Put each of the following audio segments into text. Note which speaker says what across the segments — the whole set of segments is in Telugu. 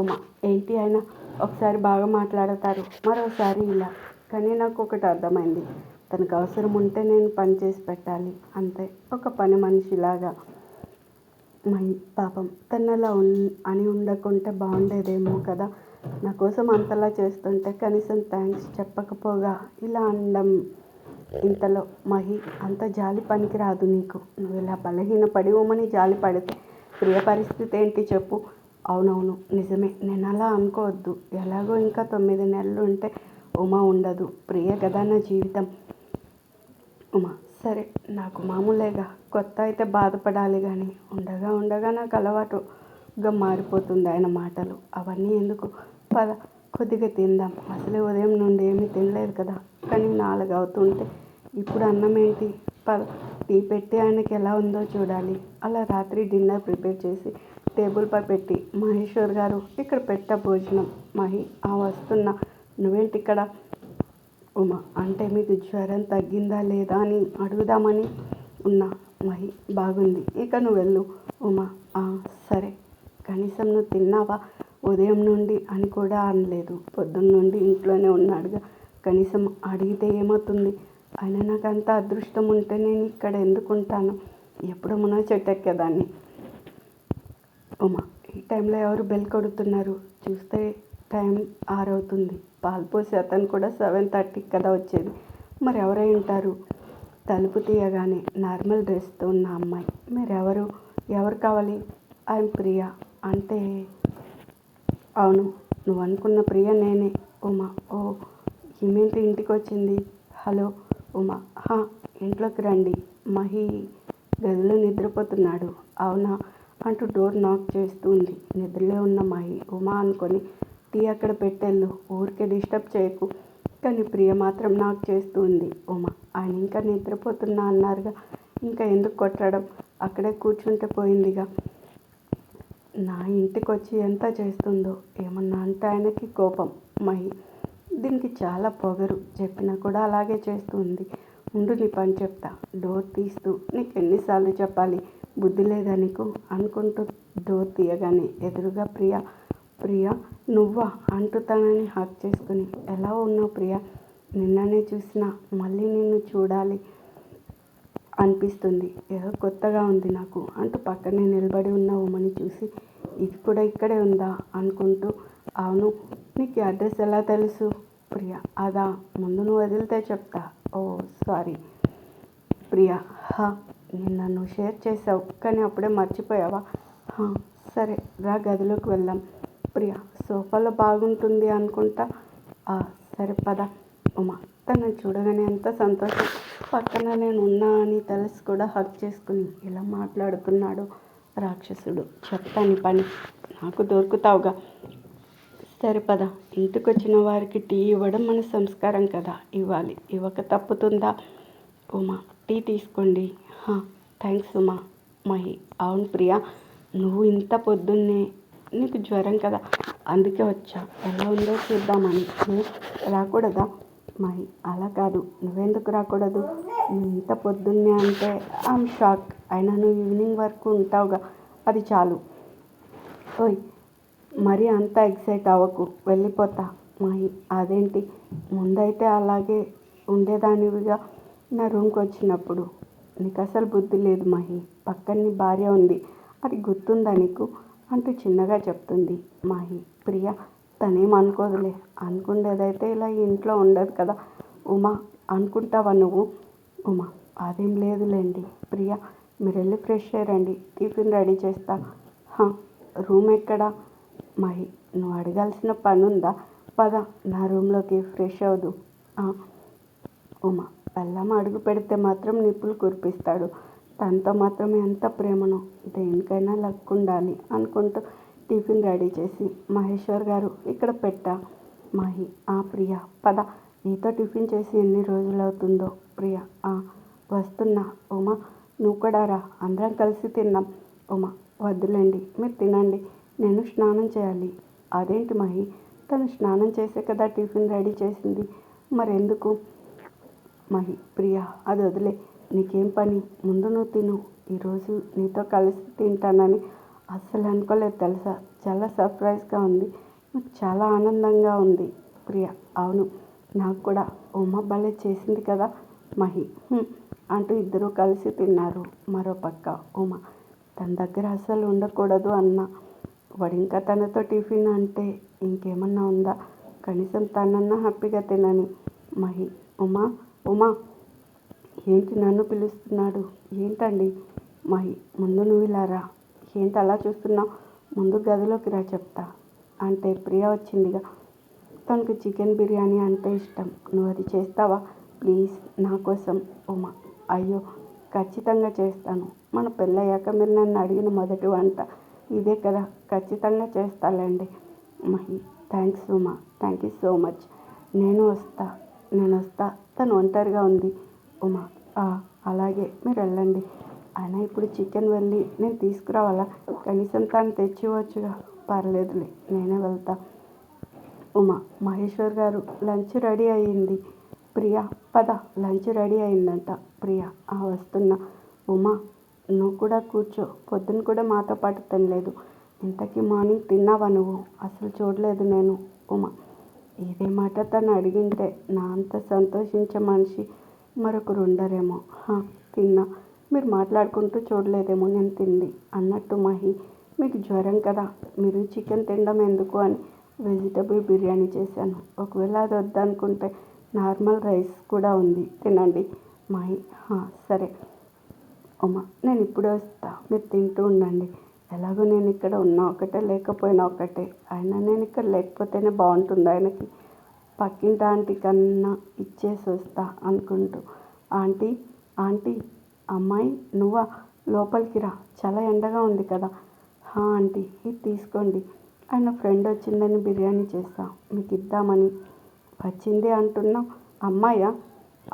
Speaker 1: ఉమ. ఏంటి ఆయన? ఒకసారి బాగా మాట్లాడతారు. మరోసారి ఇలా. కానీ నాకు ఒకటి అర్థమైంది. తనకు అవసరం ఉంటే నేను పని చేసి పెట్టాలి. అంతే. ఒక పని మనిషిలాగా. మై పాపం. తను అలా ఉన్ అని ఉండకుంటే బాగుండేదేమో కదా. నా కోసం అంతలా చేస్తుంటే కనీసం థ్యాంక్స్ చెప్పకపోగా. ఇలా అనడం. ఇంతలో మహి అంత జాలి పనికి రాదు నీకు. నువ్వు ఇలా బలహీనపడి ఉమని జాలి పడితే ప్రియ పరిస్థితి ఏంటి చెప్పు. అవునవును నిజమే. నేను అలా అనుకోవద్దు. ఎలాగో ఇంకా తొమ్మిది నెలలు ఉంటే ఉమా ఉండదు. ప్రియ కదా నా జీవితం. ఉమా సరే నాకు మామూలేగా. కొత్త అయితే బాధపడాలి కానీ ఉండగా ఉండగా నాకు అలవాటుగా మారిపోతుంది ఆయన మాటలు. అవన్నీ ఎందుకు? పద కొద్దిగా తిందాం. అసలే ఉదయం నుండి ఏమీ తినలేదు కదా. కానీ నాలుగు అవుతుంటే ఇప్పుడు అన్నం ఏంటి? పద టీ పెట్టి ఆయనకి ఎలా ఉందో చూడాలి. అలా రాత్రి డిన్నర్ ప్రిపేర్ చేసి టేబుల్పై పెట్టి మహేశ్వర్ గారు ఇక్కడ పెట్ట భోజనం మహి ఆ వస్తున్నా. నువ్వేంటి ఇక్కడ ఉమా అంటే మీకు జ్వరం తగ్గిందా లేదా అని అడుగుదామని ఉన్నా. మహి బాగుంది. ఇక నువ్వు వెళ్ళు. ఉమా "ఆ, సరే. కనీసం నువ్వు తిన్నావా? ఉదయం నుండి అని కూడా అనలేదు. పొద్దున్న నుండి ఇంట్లోనే ఉన్నాడుగా. కనీసం అడిగితే ఏమవుతుంది? అయినా నాకు అంత అదృష్టం ఉంటే నేను ఇక్కడ ఎందుకుంటాను? ఎప్పుడు మునో చెట్టు ఎక్కేదాన్ని? ఉమా ఈ టైంలో ఎవరు బెల్ కొడుతున్నారు? చూస్తే టైం ఆరవుతుంది. పాలు అతను కూడా సెవెన్ థర్టీకి కదా వచ్చేది. మరి ఎవరై ఉంటారు? తలుపు తీయగానే నార్మల్ డ్రెస్తో ఉన్న అమ్మాయి. మీరెవరు? ఎవరు కావాలి? ఐఎమ్ ప్రియా. అంటే అవును నువ్వు అనుకున్న ప్రియ నేనే. ఉమా ఓ ఈమెంటి ఇంటికి వచ్చింది హలో ఉమా. హా ఇంట్లోకి రండి. మహి గదిలో నిద్రపోతున్నాడు. అవునా? అంటూ డోర్ నాక్ చేస్తూ ఉంది. నిద్రలో ఉన్న మహి ఉమా అనుకొని టీ అక్కడ పెట్టెళ్ళు. ఊరికే డిస్టర్బ్ చేయకు. కానీ ప్రియ మాత్రం నాకు చేస్తూ ఉంది. ఉమా ఆయన ఇంకా నిద్రపోతున్నా అన్నారుగా. ఇంకా ఎందుకు కొట్టడం? అక్కడే కూర్చుంటే పోయిందిగా. నా ఇంటికి వచ్చి ఎంత చేస్తుందో? ఏమన్నా అంటే ఆయనకి కోపం. మహి దీనికి చాలా పొగరు. చెప్పినా కూడా అలాగే చేస్తుంది ఉండు నీ పని చెప్తా. డోర్ తీస్తూ నీకు ఎన్నిసార్లు చెప్పాలి? బుద్ధి లేదా నీకు? అనుకుంటూ డోర్ తీయగానే ఎదురుగా ప్రియ ప్రియ నువ్వా? అంటూ తనని హక్ చేసుకుని ఎలా ఉన్నావు ప్రియ? నిన్ననే చూసినా మళ్ళీ నిన్ను చూడాలి అనిపిస్తుంది. ఏదో కొత్తగా ఉంది నాకు. అంటూ పక్కనే నిలబడి ఉన్న ఉమని చూసి ఇది కూడా ఇక్కడే ఉందా? అనుకుంటూ అవును. నీకు అడ్రస్ ఎలా తెలుసు? ప్రియ అదా. ముందు నువ్వు వదిలితే చెప్తా. ఓ సారీ. ప్రియ హా. నన్ను షేర్ చేసావు కానీ అప్పుడే మర్చిపోయావా? సరే రా గదిలోకి వెళ్దాం. ప్రియా సోఫాలో బాగుంటుంది అనుకుంటా? ఆ సరే పద. ఉమా తను చూడగానే ఎంత సంతోషం. పక్కన నేను ఉన్నా అని తెలిసి కూడా హక్ చేసుకుని ఇలా మాట్లాడుతున్నాడు రాక్షసుడు. చెప్తాను పని. నాకు దొరుకుతావుగా. సరే పద. ఇంటికి వచ్చిన వారికి టీ ఇవ్వడం మన సంస్కారం కదా. ఇవ్వాలి. ఇవ్వక తప్పుతుందా? ఉమా టీ తీసుకోండి. థ్యాంక్స్ ఉమా. మహి అవును ప్రియా నువ్వు ఇంత పొద్దున్నే నీకు జ్వరం కదా అందుకే వచ్చా. ఎలా ఉందో చూద్దామని. నువ్వు రాకూడదా? మహి అలా కాదు. నువ్వెందుకు రాకూడదు? నువ్వు ఇంత పొద్దున్నే అంటే ఐమ్ షాక్. అయినా నువ్వు ఈవినింగ్ వరకు ఉంటావుగా. అది చాలు. ఓయ్ మరి అంత ఎక్సైట్ అవ్వకు. వెళ్ళిపోతా. మహి అదేంటి? ముందైతే అలాగే ఉండేదానివిగా నా రూమ్కి వచ్చినప్పుడు. నీకు అసలు బుద్ధి లేదు మహి. పక్కన భార్య ఉంది. అది గుర్తుందా నీకు? అంటూ చిన్నగా చెప్తుంది మహి. ప్రియ తనేం అనుకోదులే. అనుకునేదైతే ఇలా ఇంట్లో ఉండదు కదా. ఉమా అనుకుంటావా నువ్వు? ఉమా అదేం లేదులేండి. ప్రియ మీరు వెళ్ళి ఫ్రెష్ అయ్యారండి టిఫిన్ రెడీ చేస్తా. రూమ్ ఎక్కడా మహి నువ్వు అడగాల్సిన పని ఉందా పద నా రూమ్లోకి ఫ్రెష్ అవ్వదు ఉమా బెల్లం అడుగు పెడితే మాత్రం నిప్పులు కురిపిస్తాడు. తనతో మాత్రం ఎంత ప్రేమనో దేనికైనా లక్ ఉండాలి అనుకుంటూ టిఫిన్ రెడీ చేసి మహేశ్వర్ గారు ఇక్కడ పెట్టా. మహి ఆ ప్రియ పద నీతో టిఫిన్ చేసి ఎన్ని రోజులు అవుతుందో ప్రియ ఆ వస్తున్నా ఉమా నువ్వు కూడా రా అందరం కలిసి తిన్నాం. ఉమా వద్దులేండి మీరు తినండి నేను స్నానం చేయాలి. అదేంటి మహి తను స్నానం చేసే కదా టిఫిన్ రెడీ చేసింది మరెందుకు? మహి ప్రియా అది వదిలే. నీకేం పని? ముందు నువ్వు తిను. ఈరోజు నీతో కలిసి తింటానని అస్సలు అనుకోలేదు తెలుసా? చాలా సర్ప్రైజ్గా ఉంది. నాకు చాలా ఆనందంగా ఉంది. ప్రియ అవును. నాకు కూడా ఉమ భలే చేసింది కదా మహి. అంటూ ఇద్దరూ కలిసి తిన్నారు. మరో పక్క ఉమ తన దగ్గర అస్సలు ఉండకూడదు అన్న. వాడు ఇంకా తనతో టిఫిన్ అంటే ఇంకేమన్నా ఉందా? కనీసం తనన్నా హ్యాపీగా తినని. మహి ఉమా ఉమా ఏంటి నన్ను పిలుస్తున్నాడు? ఏంటండి? మా ముందు నువ్వు ఇలా రా. ఏంటి అలా చూస్తున్నావు ముందు గదిలోకి రా చెప్తా. అంటే ప్రియ వచ్చిందిగా. తనకు చికెన్ బిర్యానీ అంటే ఇష్టం. నువ్వు అది చేస్తావా? ప్లీజ్ నా కోసం ఉమా. అయ్యో ఖచ్చితంగా చేస్తాను. మన పెళ్ళయ్యాక మీరు నన్ను అడిగిన మొదటి వంట ఇదే కదా. ఖచ్చితంగా చేస్తాలేండి. Mahi thanks Uma. Thank you so much. నేను వస్తా. నేను వస్తా. తను ఒంటరిగా ఉంది. ఉమా అలాగే మీరు వెళ్ళండి. అయినా ఇప్పుడు చికెన్ వెళ్ళి నేను తీసుకురావాలా? కనీసం తను తెచ్చివచ్చుగా పర్లేదులే నేనే వెళ్తా. ఉమా మహేశ్వర్ గారు లంచ్ రెడీ అయ్యింది ప్రియా పద లంచ్ రెడీ అయిందంట. ప్రియా ఆ వస్తున్నా. ఉమా నువ్వు కూడా కూర్చో పొద్దున్న కూడా మాతో పాటు తినలేదు. ఇంతకీ మార్నింగ్ తిన్నావా నువ్వు? అసలు చూడలేదు నేను. ఉమా ఇదే మాట తను అడిగింటే నా అంత సంతోషించే మనిషి మరొకరు ఉండరేమో. "హా, తిన్నా. మీరు మాట్లాడుకుంటూ చూడలేదేమో నేను తింది అన్నట్టు మహి. మీకు జ్వరం కదా మీరు చికెన్ తినడం ఎందుకు అని వెజిటబుల్ బిర్యానీ చేశాను. ఒకవేళ అది వద్దనుకుంటే నార్మల్ రైస్ కూడా ఉంది తినండి మహి. సరే. ఉమా నేను ఇప్పుడే వస్తా. మీరు తింటూ ఉండండి. ఎలాగో నేను ఇక్కడ ఉన్నా ఒకటే లేకపోయినా ఒకటే. అయినా నేను ఇక్కడ లేకపోతేనే బాగుంటుంది. ఆయనకి పక్కింటి ఆంటీ కన్నా ఇచ్చేసి వస్తా అనుకుంటూ. ఆంటీ ఆంటీ అమ్మాయి నువ్వా? లోపలికి రా. చాలా ఎండగా ఉంది కదా. హా ఆంటీ ఇది తీసుకోండి. ఆయన ఫ్రెండ్ వచ్చిందని బిర్యానీ చేస్తా. మీకు ఇద్దామని. వచ్చింది అంటున్నావు అమ్మాయా?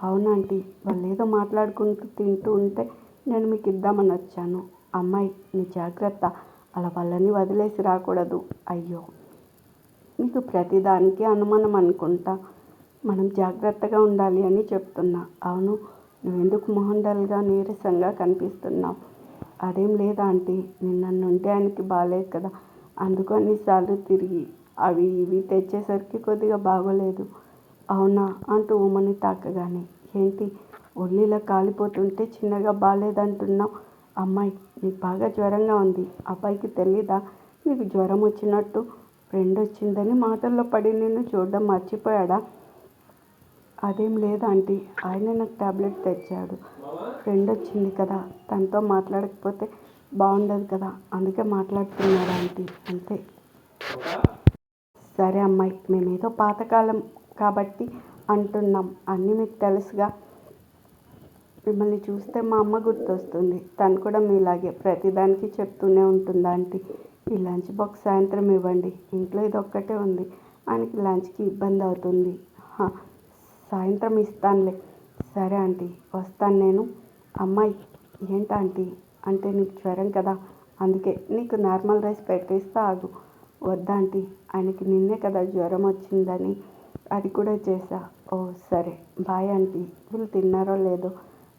Speaker 1: అవునంటీ వాళ్ళు ఏదో మాట్లాడుకుంటూ తింటూ ఉంటే నేను మీకు ఇద్దామని వచ్చాను. అమ్మాయి నీ జాగ్రత్త. అలా వాళ్ళని వదిలేసి రాకూడదు. అయ్యో! నీకు ప్రతిదానికి అనుమానం అనుకుంటా. మనం జాగ్రత్తగా ఉండాలి అని చెప్తున్నా. అవును నువ్వెందుకు మొహండల్గా నీరసంగా కనిపిస్తున్నావు? అదేం లేదా ఆంటీ? నిన్నుంటే ఆయనకి బాగాలేదు కదా. అందుకు అన్నిసార్లు తిరిగి అవి ఇవి తెచ్చేసరికి కొద్దిగా బాగోలేదు. అవునా? అంటూ ఉమ్మని తాకగానే. ఏంటి? ఒళ్ళిలా కాలిపోతుంటే చిన్నగా బాగాలేదంటున్నావు అమ్మాయి నీకు బాగా జ్వరంగా ఉంది. అబ్బాయికి తెలీదా? నీకు జ్వరం వచ్చినట్టు ఫ్రెండ్ వచ్చిందని మాటల్లో పడి నిన్ను చూడడం మర్చిపోయాడా? అదేం లేదు ఆంటీ. ఆయన నాకు ట్యాబ్లెట్ తెచ్చాడు. ఫ్రెండ్ వచ్చింది కదా తనతో మాట్లాడకపోతే బాగుండదు కదా అందుకే మాట్లాడుతున్నాడు ఆంటీ. అంతే. సరే అమ్మాయి మేమేదో పాతకాలం కాబట్టి అంటున్నాం. అన్నీ మీకు తెలుసుగా. మిమ్మల్ని చూస్తే మా అమ్మ గుర్తొస్తుంది. తను కూడా మీలాగే ప్రతిదానికి చెప్తూనే ఉంటుంది ఆంటీ? ఈ లంచ్ బాక్స్ సాయంత్రం ఇవ్వండి. ఇంట్లో ఇది ఒక్కటే ఉంది. ఆయనకి లంచ్కి ఇబ్బంది అవుతుంది. "హా, సాయంత్రం ఇస్తానులే. సరే ఆంటీ వస్తాను నేను. అమ్మాయి ఏంటి ఆంటీ? అంటే నీకు జ్వరం కదా? అందుకే నీకు నార్మల్ రైస్ పెట్టేస్తా ఆగు. వద్దా ఆంటీ? ఆయనకి నిన్నే కదా జ్వరం వచ్చిందని అది కూడా చేసా ఓ సరే. Bye aunty. వీళ్ళు తిన్నారో లేదో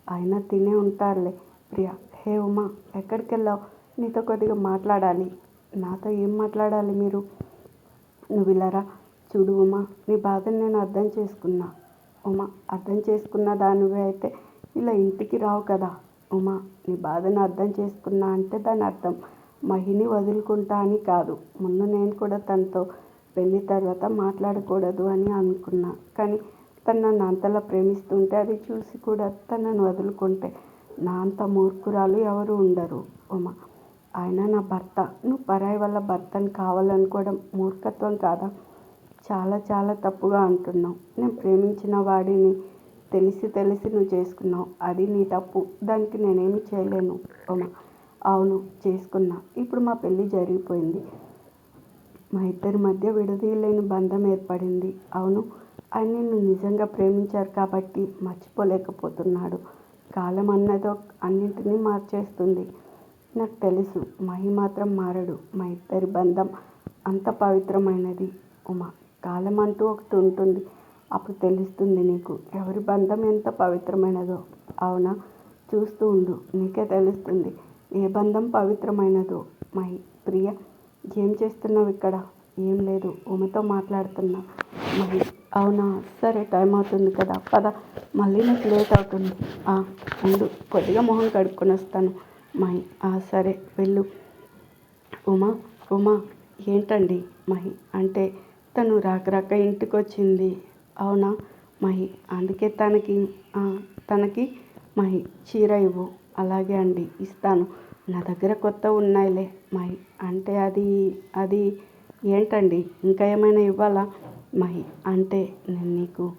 Speaker 1: అయినా తినే ఉంటారులే. ప్రియా హే ఉమా ఎక్కడికి వెళ్ళావు నీతో కొద్దిగా మాట్లాడాలి. నాతో ఏం మాట్లాడాలి మీరు? నువ్వు ఇలా రా. చూడు ఉమా నీ బాధను నేను అర్థం చేసుకున్నా. ఉమా అర్థం చేసుకున్న దానివే అయితే ఇలా ఇంటికి రావు కదా. ఉమా నీ బాధను అర్థం చేసుకున్నా అంటే దాని అర్థం. మహిని వదులుకుంటా అని కాదు. ముందు నేను కూడా తనతో పెళ్ళి తర్వాత మాట్లాడకూడదు అని అనుకున్నా. కానీ తను నన్ను అంతలా ప్రేమిస్తుంటే అది చూసి కూడా తనను వదులుకుంటే నా అంత మూర్ఖురాలు ఎవరు ఉండరు. ఉమా ఆయన నా భర్త నువ్వు పరాయి వల్ల భర్తను కావాలనుకోవడం మూర్ఖత్వం కాదా? చాలా చాలా తప్పుగా అంటున్నావు. నేను ప్రేమించిన వాడిని తెలిసి తెలిసి నువ్వు చేసుకున్నావు. అది నీ తప్పు. దానికి నేనేమి చేయలేను. ఉమా అవును చేసుకున్నా. ఇప్పుడు మా పెళ్ళి జరిగిపోయింది. మా ఇద్దరి మధ్య విడదీయలేని బంధం ఏర్పడింది. అవును ఆయన నిన్ను నిజంగా ప్రేమించారు కాబట్టి మర్చిపోలేకపోతున్నాడు. కాలం అన్నదో అన్నింటినీ మార్చేస్తుంది. నాకు తెలుసు మహి మాత్రం మారడు. మా ఇద్దరి బంధం అంత పవిత్రమైనది. ఉమా కాలం అంటూ ఒకటి ఉంటుంది. అప్పుడు తెలుస్తుంది నీకు ఎవరి బంధం ఎంత పవిత్రమైనదో. అవునా? చూస్తూ ఉండు నీకే తెలుస్తుంది. ఏ బంధం పవిత్రమైనదో. మహి ప్రియ ఏం చేస్తున్నావు ఇక్కడ? ఏం లేదు ఉమతో మాట్లాడుతున్నా. మహి అవునా? సరే టైం అవుతుంది కదా. పద. మళ్ళీ నాకు లేట్ అవుతుంది. ఉండు. కొద్దిగా మొహం కడుక్కొని వస్తాను. మహి సరే వెళ్ళు. ఉమా ఉమా ఏంటండి మహి? అంటే తను రాకరాక రాక ఇంటికి వచ్చింది. అవునా మహి? అందుకే తనకి తనకి మహి చీర ఇవ్వు. అలాగే అండి ఇస్తాను. నా దగ్గర కొత్త ఉన్నాయిలే మహి. అంటే అది అది ఏంటండి? ఇంకా ఏమైనా ఇవ్వాలా? మహి అంటే నేను నీకు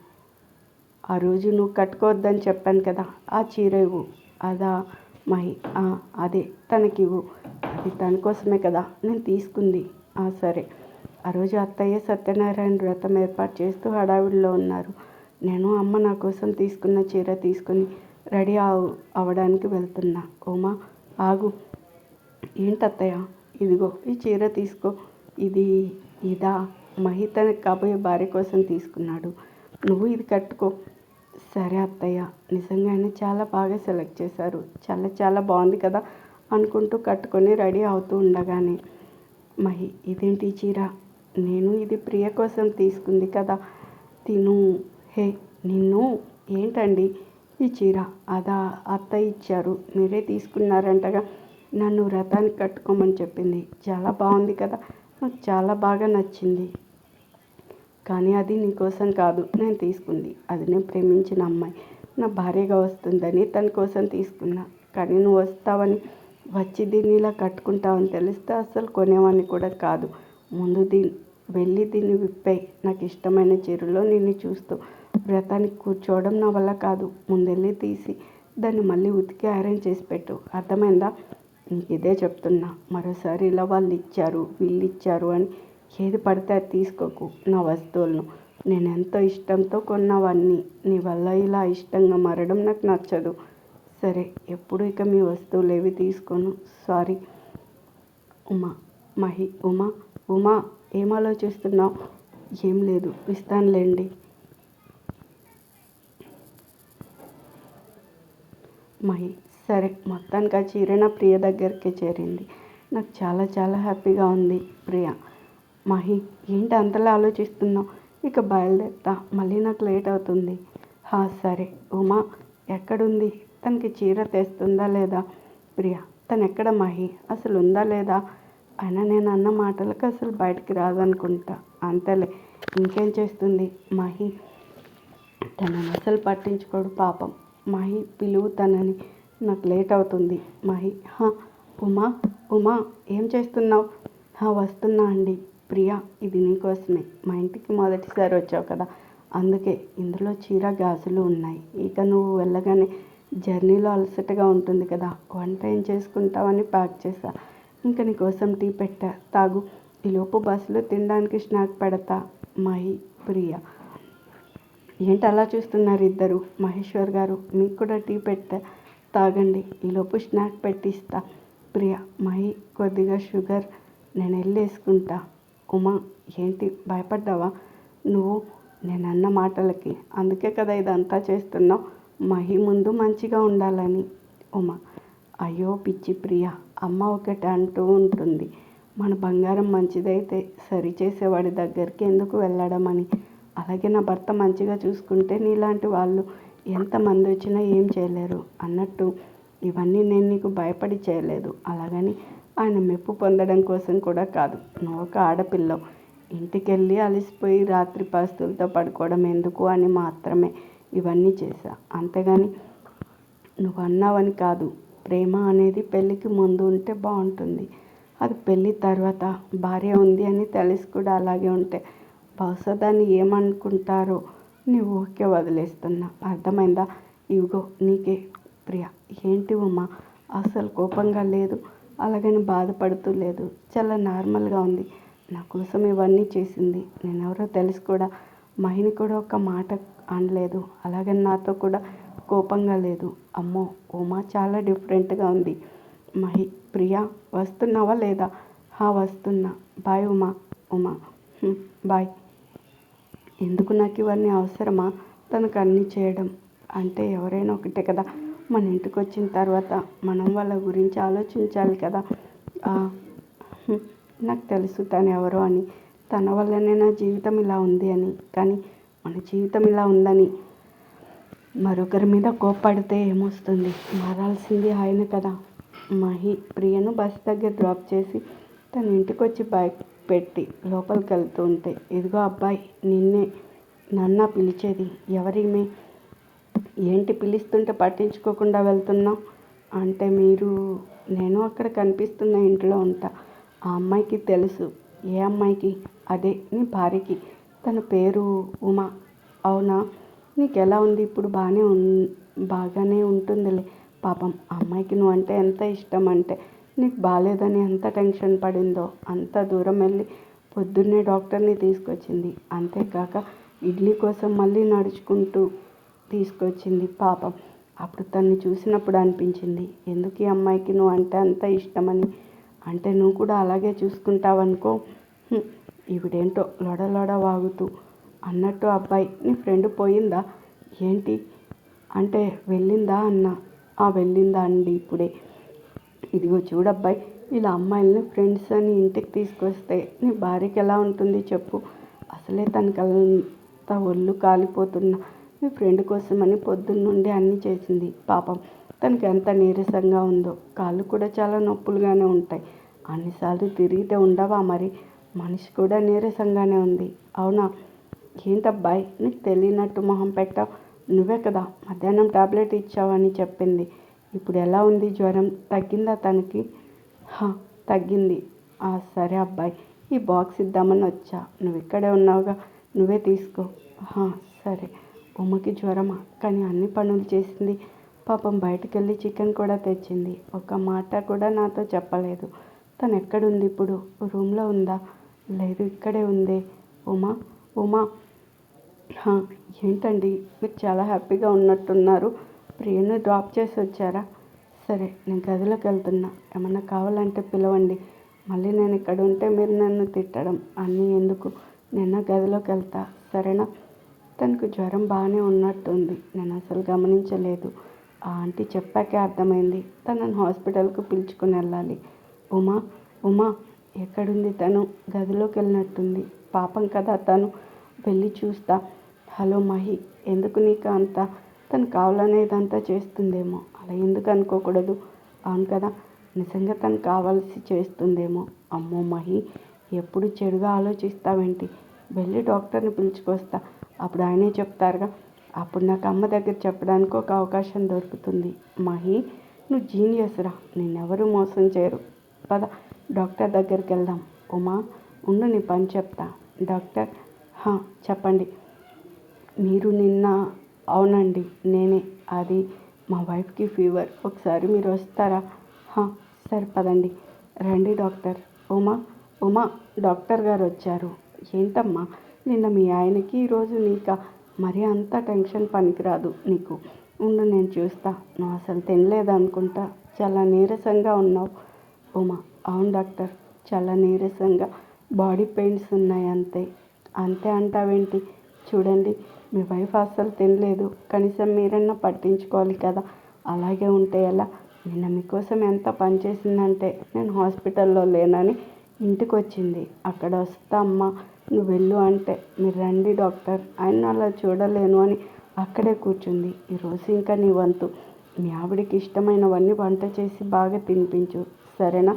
Speaker 1: ఆ రోజు నువ్వు కట్టుకోవద్దని చెప్పాను కదా ఆ చీర ఇవ్వు. అదా మహి "ఆ, అదే తనకి ఇవ్వు అది తన కోసమే కదా నేను తీసుకుంది. "ఆ, సరే. ఆ రోజు అత్తయ్య సత్యనారాయణ వ్రతం ఏర్పాటు చేస్తూ హడావిడిలో ఉన్నారు. నేను అమ్మ నా కోసం తీసుకున్న చీర తీసుకుని రెడీ అవు అవడానికి వెళ్తున్నా. ఓమా ఆగు. ఏంటత్తయ్య? ఇదిగో ఈ చీర తీసుకో. ఇది ఇదా? మహిత కాబోయే భార్య కోసం తీసుకున్నాడు. నువ్వు ఇది కట్టుకో. సరే అత్తయ్య నిజంగానే చాలా బాగా సెలెక్ట్ చేశారు. చాలా చాలా బాగుంది కదా అనుకుంటూ కట్టుకొని రెడీ అవుతూ ఉండగానే మహి ఇదేంటి చీర? నేను ఇది ప్రియ కోసం తీసుకుంది కదా. తిను. హే నిన్ను? ఏంటండి ఈ చీర? అదా అత్త ఇచ్చారు. మీరే తీసుకున్నారంటగా నన్ను వ్రతానికి కట్టుకోమని చెప్పింది. చాలా బాగుంది కదా. నాకు చాలా బాగా నచ్చింది. కానీ అది నీకోసం కాదు. నేను తీసుకుంది. అది నేను ప్రేమించిన అమ్మాయి. నా భార్యగా వస్తుందని తన కోసం తీసుకున్నా. కానీ నువ్వు వస్తావని వచ్చి దీన్ని ఇలా కట్టుకుంటావని తెలిస్తే అసలు కొనేవాడిని కూడా కాదు. ముందు దీన్ని వెళ్ళి దీన్ని విప్పాయి నాకు ఇష్టమైన చీరలో నిన్ను చూస్తూ వ్రతానికి కూర్చోవడం నా వల్ల కాదు. ముందెళ్ళి తీసి దాన్ని మళ్ళీ ఉతికి ఐరన్ చేసి పెట్టు. అర్థమైందా? ఇంక ఇదే చెప్తున్నా. మరోసారి ఇలా వాళ్ళు ఇచ్చారు వీళ్ళు ఇచ్చారు అని ఏది పడితే అది తీసుకోకు నా వస్తువులను. నేను ఎంతో ఇష్టంతో కొన్నవన్నీ. నీ వల్ల ఇలా ఇష్టంగా మారడం నాకు నచ్చదు. సరే ఎప్పుడు ఇక మీ వస్తువులు ఏవి తీసుకోను? సారీ. ఉమా మహి ఉమా ఉమా ఏం ఆలోచిస్తున్నావు? ఏం లేదు ఇస్తానులేండి. మహి సరే మొత్తానికి ఆ చీర నా ప్రియ దగ్గరికి చేరింది. నాకు చాలా చాలా హ్యాపీగా ఉంది ప్రియ. మహి ఏంటి అంతలా ఆలోచిస్తున్నావు? ఇక బయలుదేరుతా. మళ్ళీ నాకు లేట్ అవుతుంది. హా సరే. ఉమా ఎక్కడుంది? తనకి చీర తెస్తుందా లేదా? ప్రియా తను ఎక్కడ మహి? అసలు ఉందా లేదా? అయినా నేను అన్న మాటలకు అసలు బయటికి రాదనుకుంటా. అంతలే. ఇంకేం చేస్తుంది మహి? తనని అసలు పట్టించుకోడు పాపం. మహి పిలువు తనని. నాకు లేట్ అవుతుంది. మహి హా ఉమా ఉమా ఏం చేస్తున్నావు? హా వస్తున్నా అండి. ప్రియా ఇది నీకోసమే మా ఇంటికి మొదటిసారి వచ్చావు కదా. అందుకే ఇందులో చీర గాజులు ఉన్నాయి. ఇక నువ్వు వెళ్ళగానే జర్నీలో అలసటగా ఉంటుంది కదా. వంట ఏం చేసుకుంటావని ప్యాక్ చేశా. ఇంకా నీకోసం టీ పెట్టా. తాగు. ఈలోపు బస్సులో తినడానికి స్నాక్ పెడతా మహి ప్రియా. ఏంటి అలా చూస్తున్నారు ఇద్దరు? మహేశ్వర్ గారు మీకు కూడా టీ పెట్టా. తాగండి. ఈలోపు స్నాక్ పెట్టిస్తా. ప్రియ మహి కొద్దిగా షుగర్ నేను వెళ్ళేసుకుంటా ఉమా ఏంటి భయపడ్డావా? నువ్వు నేను అన్న మాటలకి. అందుకే కదా ఇదంతా చేస్తున్నావు? మహి ముందు మంచిగా ఉండాలని. ఉమా అయ్యో పిచ్చి ప్రియ అమ్మ ఒకటి అంటూ ఉంటుంది. మన బంగారం మంచిదైతే సరి చేసేవాడి దగ్గరికి ఎందుకు వెళ్ళడం అని అలాగే నా భర్త మంచిగా చూసుకుంటే నీలాంటి వాళ్ళు ఎంతమంది వచ్చినా ఏం చేయలేరు. అన్నట్టు ఇవన్నీ నేను నీకు భయపడి చేయలేదు. అలాగని ఆయన మెప్పు పొందడం కోసం కూడా కాదు. నువ్వు ఒక ఆడపిల్ల ఇంటికి వెళ్ళి అలసిపోయి రాత్రి పస్తులతో పడుకోవడం ఎందుకు అని మాత్రమే ఇవన్నీ చేశా. అంతేగాని నువ్వు అన్నావని కాదు. ప్రేమ అనేది పెళ్ళికి ముందు ఉంటే బాగుంటుంది. అది పెళ్ళి తర్వాత భార్య ఉంది అని తెలిసి కూడా అలాగే ఉంటే బహుశా దాన్ని ఏమనుకుంటారో నీవు ఊరికే వదిలేస్తున్నా. అర్థమైందా? ఇవిగో నీకే ప్రియ. ఏంటి ఉమా? అసలు కోపంగా లేదు. అలాగని బాధపడుతూ లేదు. చాలా నార్మల్గా ఉంది. నా కోసం ఇవన్నీ చేసింది. నేను ఎవరో తెలిసి కూడా. మహిని కూడా ఒక మాట అనలేదు. అలాగని నాతో కూడా కోపంగా లేదు. అమ్మో ఉమా చాలా డిఫరెంట్గా ఉంది. మహి ప్రియా వస్తున్నావా లేదా? హా వస్తున్నా. బాయ్ ఉమా ఉమా. బాయ్. ఎందుకు నాకు ఇవన్నీ అవసరమా? తనకు అన్నీ చేయడం అంటే ఎవరైనా ఒకటే కదా. మన ఇంటికి వచ్చిన తర్వాత మనం వాళ్ళ గురించి ఆలోచించాలి కదా. నాకు తెలుసు తను ఎవరో అని. తన వల్లనే నా జీవితం ఇలా ఉంది అని. కానీ మన జీవితం ఇలా ఉందని మరొకరి మీద కోప్పడితే ఏమొస్తుంది? మారాల్సింది ఆయన కదా. మహి ప్రియను బస్ దగ్గర డ్రాప్ చేసి తన ఇంటికి వచ్చి బైక్ పెట్టి లోపలికి వెళ్తూ ఉంటే ఇదిగో అబ్బాయి నిన్నే నన్న పిలిచేది ఎవరిమే? ఏంటి పిలుస్తుంటే పట్టించుకోకుండా వెళ్తున్నావు? అంటే మీరు నేను అక్కడ కనిపిస్తున్న ఇంట్లో ఉంటా. ఆ అమ్మాయికి తెలుసు. ఏ అమ్మాయికి? అదే నీ భార్యకి. తన పేరు ఉమా. అవునా? నీకు ఎలా ఉంది? ఇప్పుడు బాగానే ఉన్ బాగానే ఉంటుందిలే. పాపం ఆ అమ్మాయికి నువ్వు అంటే ఎంత ఇష్టం అంటే నీకు బాగాలేదని ఎంత టెన్షన్ పడిందో అంత దూరం వెళ్ళి పొద్దున్నే డాక్టర్ని తీసుకొచ్చింది. అంతేకాక ఇడ్లీ కోసం మళ్ళీ నడుచుకుంటూ తీసుకొచ్చింది పాపం. అప్పుడు తన్ని చూసినప్పుడు అనిపించింది ఎందుకు ఈ అమ్మాయికి నువ్వు అంటే అంత ఇష్టమని? అంటే నువ్వు కూడా అలాగే చూసుకుంటావనుకో. ఇవిడేంటో ఈవిడేంటో లొడ లొడ వాగుతూ అన్నట్టు అబ్బాయి నీ ఫ్రెండ్ పోయిందా? ఏంటి? అంటే వెళ్ళిందా అన్న? ఆ వెళ్ళిందా అండి ఇప్పుడే. ఇదిగో చూడబ్బాయి ఇలా అమ్మాయిల్ని ఫ్రెండ్స్ అని ఇంటికి తీసుకొస్తే నీ భార్యకి ఎలా ఉంటుంది చెప్పు. అసలే తనకంతా ఒళ్ళు కాలిపోతున్న. మీ ఫ్రెండ్ కోసమని పొద్దున్న నుండి అన్నీ చేసింది. పాపం తనకి ఎంత నీరసంగా ఉందో. కాళ్ళు కూడా చాలా నొప్పులుగానే ఉంటాయి. అన్నిసార్లు తిరిగితే ఉండవా మరి? మనిషి కూడా నీరసంగానే ఉంది. అవునా? ఏంటబ్బాయి నీకు తెలియనట్టు మొహం పెట్టావు? నువ్వే కదా మధ్యాహ్నం టాబ్లెట్ ఇచ్చావని చెప్పింది. ఇప్పుడు ఎలా ఉంది? జ్వరం తగ్గిందా తనకి? తగ్గింది. సరే అబ్బాయి ఈ బాక్స్ ఇద్దామని వచ్చా. నువ్వు ఇక్కడే ఉన్నావుగా. నువ్వే తీసుకో. హా, సరే. ఉమ్మకి జ్వరమా కానీ అన్ని పనులు చేసింది. పాపం బయటకు వెళ్ళి చికెన్ కూడా తెచ్చింది. ఒక్క మాట కూడా నాతో చెప్పలేదు. తను ఎక్కడుంది ఇప్పుడు? రూమ్లో ఉందా? లేదు ఇక్కడే ఉందే. ఉమా ఉమా. ఏంటండి? మీరు చాలా హ్యాపీగా ఉన్నట్టున్నారు. ప్రియను డ్రాప్ చేసి వచ్చారా? సరే నేను గదిలోకి వెళ్తున్నా. ఏమన్నా కావాలంటే పిలవండి. మళ్ళీ నేను ఇక్కడ ఉంటే మీరు నన్ను తిట్టడం. అన్నీ ఎందుకు? నిన్న గదిలోకి వెళ్తా? సరేనా? తనకు జ్వరం బాగానే ఉన్నట్టుంది. నేను అసలు గమనించలేదు. ఆ ఆంటీ చెప్పాకే అర్థమైంది. తనను హాస్పిటల్కు పిలుచుకుని వెళ్ళాలి. ఉమా ఉమా ఎక్కడుంది తను? గదిలోకి వెళ్ళినట్టుంది. పాపం కదా తను? వెళ్ళి చూస్తా. హలో మహి ఎందుకు నీకు అంత? తను కావాలనే ఇదంతా చేస్తుందేమో. అలా ఎందుకు అనుకోకూడదు? అవును కదా? నిజంగా తను కావాల్సి చేస్తుందేమో? అమ్మో మహి ఎప్పుడు చెడుగా ఆలోచిస్తావేంటి? వెళ్ళి డాక్టర్ని పిలుచుకొస్తా. అప్పుడు ఆయనే చెప్తారుగా అప్పుడు నాకు అమ్మ దగ్గర చెప్పడానికి ఒక అవకాశం దొరుకుతుంది. మహి నువ్వు జీనియస్ రా. నిన్నెవరూ మోసం చేయరు. పద డాక్టర్ దగ్గరికి వెళ్దాం. ఉమా ఉండు నీ పని చెప్తా. డాక్టర్ హా, చెప్పండి. మీరు నిన్న అవునండి నేనే. అది మా వైఫ్కి ఫీవర్. ఒకసారి మీరు వస్తారా? హా, సరే పదండి. రండి డాక్టర్. ఉమా ఉమా డాక్టర్ గారు వచ్చారు. ఏంటమ్మా? నిన్న మీ ఆయనకి ఈరోజు నీక? మరీ అంత టెన్షన్ పనికిరాదు నీకు. ఉండు నేను చూస్తా. నువ్వు అసలు తినలేదనుకుంటా చాలా నీరసంగా ఉన్నావు. ఉమా అవును డాక్టర్. చాలా నీరసంగా. బాడీ పెయిన్స్ ఉన్నాయి అంతే. అంతే అంటావేంటి? చూడండి మీ వైఫ్ అస్సలు తినలేదు. కనీసం మీరన్నా పట్టించుకోవాలి కదా. అలాగే ఉంటే ఎలా? నిన్న మీకోసం ఎంత పనిచేసిందంటే నేను హాస్పిటల్లో లేనని ఇంటికి వచ్చింది అక్కడ వస్తా అమ్మా నువ్వు వెళ్ళు అంటే మీరు రండి డాక్టర్. ఆయన అలా చూడలేను అని అక్కడే కూర్చుంది. ఈరోజు ఇంకా నీ వంతు. మీ ఆవిడకి ఇష్టమైనవన్నీ వంట చేసి బాగా తినిపించు. సరేనా?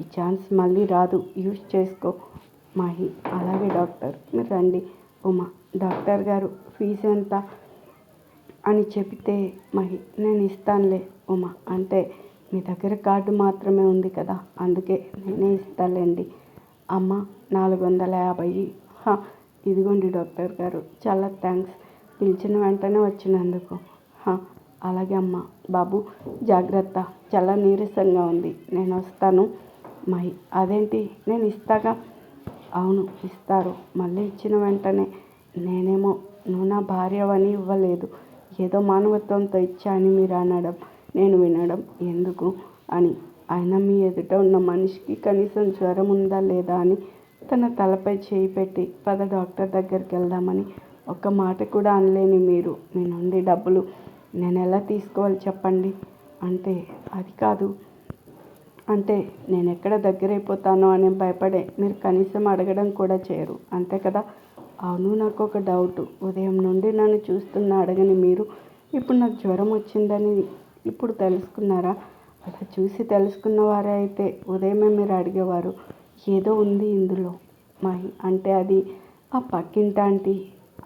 Speaker 1: ఈ ఛాన్స్ మళ్ళీ రాదు. యూజ్ చేసుకో మాహి. అలాగే డాక్టర్. మీరు రండి. ఉమా డాక్టర్ గారు ఫీజు ఎంత? అని చెబితే మహి నేను ఇస్తానులే ఉమా. అంటే మీ దగ్గర కార్డు మాత్రమే ఉంది కదా అందుకే నేనే ఇస్తాలేండి. అమ్మ నాలుగు వందల యాభై ఇదిగోండి డాక్టర్ గారు చాలా థ్యాంక్స్ పిలిచిన వెంటనే వచ్చినందుకు. అలాగే అమ్మ. బాబు జాగ్రత్త. చాలా నీరసంగా ఉంది. నేను వస్తాను. మై అదేంటి? నేను ఇస్తాగా? అవును ఇస్తారు. మళ్ళీ ఇచ్చిన వెంటనే. నేనేమో నువ్వు నా భార్యవని ఇవ్వలేదు. ఏదో మానవత్వంతో ఇచ్చా అని మీరు అనడం. నేను వినడం ఎందుకు అని. అయినా మీ ఎదుట ఉన్న మనిషికి కనీసం జ్వరం ఉందా లేదా అని తన తలపై చేయి పెట్టి పద డాక్టర్ దగ్గరికి వెళ్దామని. ఒక్క మాట కూడా అనలేని మీరు. మీ నుండి డబ్బులు నేను ఎలా తీసుకోవాలి చెప్పండి. అంటే అది కాదు. అంటే నేను ఎక్కడ దగ్గరైపోతానో అని భయపడే. మీరు కనీసం అడగడం కూడా చేయరు. అంతే కదా? అవును నాకు ఒక డౌట్. ఉదయం నుండి నన్ను చూస్తున్న అడగని మీరు. ఇప్పుడు నాకు జ్వరం వచ్చిందని ఇప్పుడు తెలుసుకున్నారా? అలా చూసి తెలుసుకున్న వారే అయితే ఉదయమే మీరు అడిగేవారు ఏదో ఉంది ఇందులో మహి అంటే అది ఆ పక్కింటాంటి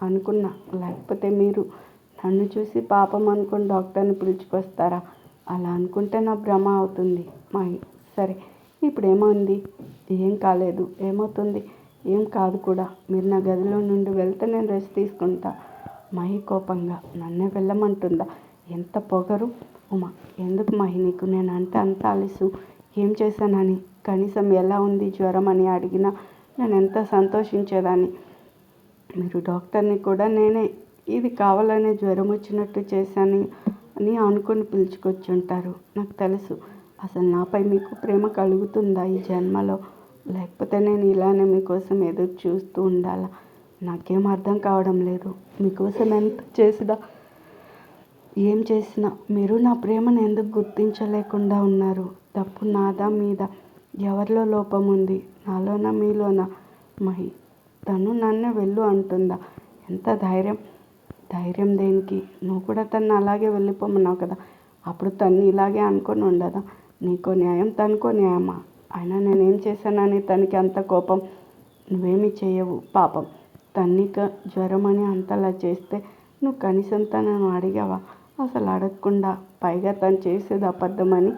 Speaker 1: అనుకున్నా. లేకపోతే మీరు నన్ను చూసి పాపం అనుకుని డాక్టర్ని పిలుచుకొస్తారా? అలా అనుకుంటే నా భ్రమ అవుతుంది మహి. సరే ఇప్పుడు ఏమైంది ఏం కాలేదు ఏమవుతుంది? ఏం కాదు కూడా. మీరు నా గదిలో నుండి వెళ్తే నేను రెస్ట్ తీసుకుంటా. మహి కోపంగా నన్నే వెళ్ళమంటుందా? ఎంత పొగరు? ఉమా ఎందుకు మహి నీకు? నేను అంటే అంత అలుసు. ఏం చేశానని? కనీసం ఎలా ఉంది జ్వరం అని అడిగినా నేను ఎంత సంతోషించేదాన్ని? మీరు డాక్టర్ని కూడా నేనే. ఇది కావాలనే జ్వరం వచ్చినట్టు చేశాను అని అనుకొని పిలుచుకొచ్చి ఉంటారు నాకు తెలుసు. అసలు నాపై మీకు ప్రేమ కలుగుతుందా ఈ జన్మలో? లేకపోతే నేను ఇలానే మీకోసం ఎదురు చూస్తూ ఉండాలా? నాకేం అర్థం కావడం లేదు. మీకోసం ఎంత చేసినా ఏం చేసినా మీరు నా ప్రేమను ఎందుకు గుర్తించలేకుండా ఉన్నారు? తప్పు నాదా మీద ఎవరిలో లోపం ఉంది? నాలోనా మీలోనా? మహి తను నన్ను వెళ్ళు అంటుందా? ఎంత ధైర్యం? ధైర్యం దేనికి? నువ్వు కూడా తను అలాగే వెళ్ళిపోమన్నావు కదా. అప్పుడు తను ఇలాగే అనుకొని ఉండదా? నీకో న్యాయం తనుకో న్యాయమా? అయినా నేనేం చేశానని తనకి అంత కోపం? నువ్వేమీ చేయవు పాపం. తన్నిక జ్వరం అని అంతలా చేస్తే నువ్వు కనీసం తనను అడిగావా? అసలు అడగకుండా పైగా తను చేసేది అబద్ధమని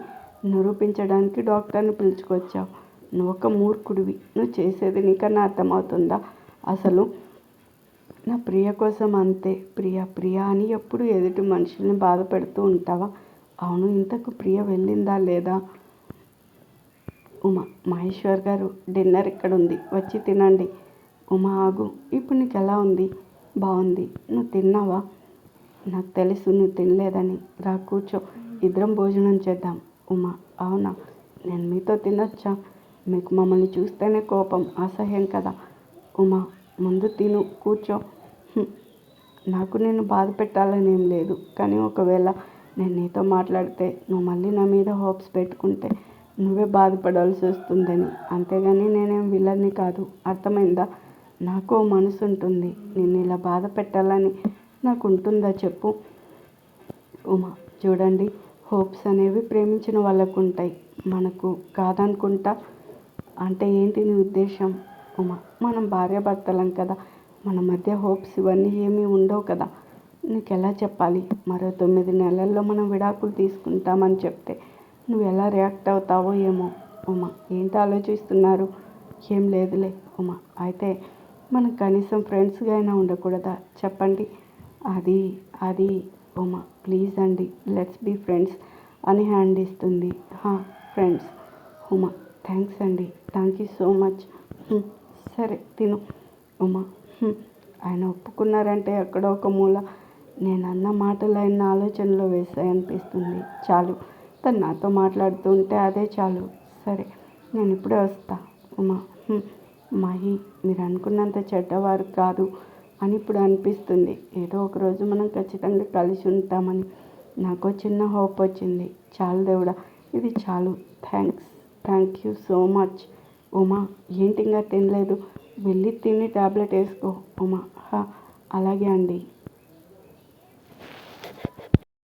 Speaker 1: నిరూపించడానికి డాక్టర్ని పిలుచుకొచ్చావు. నువ్వు ఒక మూర్ఖుడివి. నువ్వు చేసేది నీకన్నా అర్థమవుతుందా? అసలు నా ప్రియ కోసం అంతే. ప్రియ ప్రియ అని ఎప్పుడు ఎదుటి మనుషుల్ని బాధ పెడుతూ ఉంటావా? అవును ఇంతకు ప్రియ వెళ్ళిందా లేదా? ఉమా మహేశ్వర్ గారు డిన్నర్ ఇక్కడ ఉంది వచ్చి తినండి. ఉమా ఆగు. ఇప్పుడు నీకు ఎలా ఉంది? బాగుంది. నువ్వు తిన్నావా? నాకు తెలుసు నువ్వు తినలేదని. రా కూర్చో. ఇద్దరం భోజనం చేద్దాం. ఉమా అవునా? నేను మీతో తినొచ్చా? మీకు మమ్మల్ని చూస్తేనే కోపం అసహ్యం కదా. ఉమా ముందు తిను కూర్చో. నాకు నేను బాధ పెట్టాలని ఏం లేదు. కానీ ఒకవేళ నేను నీతో మాట్లాడితే నువ్వు మళ్ళీ నా మీద హోప్స్ పెట్టుకుంటే నువ్వే బాధపడాల్సి వస్తుందని. అంతేగాని నేనేం విలన్ని కాదు. అర్థమైందా? నాకు మనసు ఉంటుంది. నేను ఇలా బాధ పెట్టాలని నాకు ఉంటుందా చెప్పు. ఉమా చూడండి. హోప్స్ అనేవి ప్రేమించిన వాళ్ళకు ఉంటాయి మనకు కాదనుకుంటా. అంటే ఏంటి నీ ఉద్దేశం? ఉమా మనం భార్యాభర్తలం కదా. మన మధ్య హోప్స్ ఇవన్నీ ఏమీ ఉండవు కదా. నీకు ఎలా చెప్పాలి? మరో తొమ్మిది నెలల్లో మనం విడాకులు తీసుకుంటామని చెప్తే నువ్వు ఎలా రియాక్ట్ అవుతావో ఏమో. ఉమా ఏంటి ఆలోచిస్తున్నారు? ఏం లేదులే ఉమా. అయితే మనం కనీసం ఫ్రెండ్స్గా అయినా ఉండకూడదా? చెప్పండి. అది అది ఉమా ప్లీజ్ అండి లెట్స్ బీ ఫ్రెండ్స్ అని హ్యాండ్ ఇస్తుంది. ఫ్రెండ్స్ ఉమా థ్యాంక్స్ అండి థ్యాంక్ యూ సో మచ్. సరే తిను ఉమా ఆయన ఒప్పుకున్నారంటే అక్కడ ఒక మూల నేను అన్న మాటలు ఆయన ఆలోచనలో వేసాయనిపిస్తుంది చాలు తను నాతో మాట్లాడుతూ ఉంటే అదే చాలు. సరే నేను ఇప్పుడే వస్తా ఉమా మహి మీరు అనుకున్నంత చెడ్డవారు కాదు. అని ఇప్పుడు అనిపిస్తుంది. ఏదో ఒకరోజు మనం ఖచ్చితంగా కలిసి ఉంటామని. నాకు చిన్న హోప్ వచ్చింది. చాలు దేవుడా ఇది చాలు. Thanks. Thank you so much. Uma ఏంటి ఇంకా తినలేదు? వెళ్ళి తిని ట్యాబ్లెట్ వేసుకో. ఉమా అలాగే అండి.